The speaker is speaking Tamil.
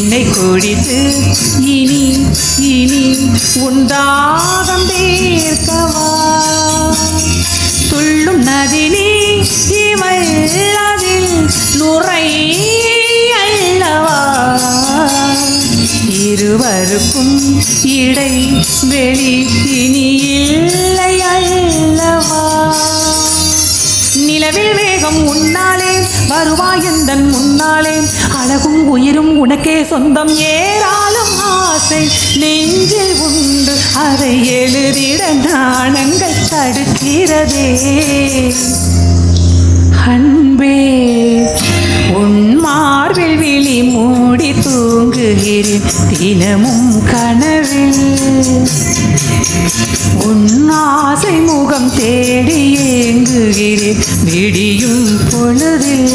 என்னை குடித்து இனி இனி உண்டாகம் தீர்க்கவா துள்ளும் நதினி இவள் அதில் நுரை அல்லவா? இருவருக்கும் இடை வெளி இனி இல்லை அல்லவா? நிலவில் வேகம் உன்னால் வருவாயந்தன் முன்னாலே? அழகும் உயிரும் உனக்கே சொந்தம். ஏராளம் ஆசை நெஞ்சில் உண்டு. அதை எழுதிட நாணங்கள் தடுக்கிறதே. அன்பே உன் மார்பில் விழி மூடி தூங்குகிறேன். தினமும் கனவில் உன் ஆசை முகம் தேடி ஏங்குகிறேன் விடியும் பொழுதில்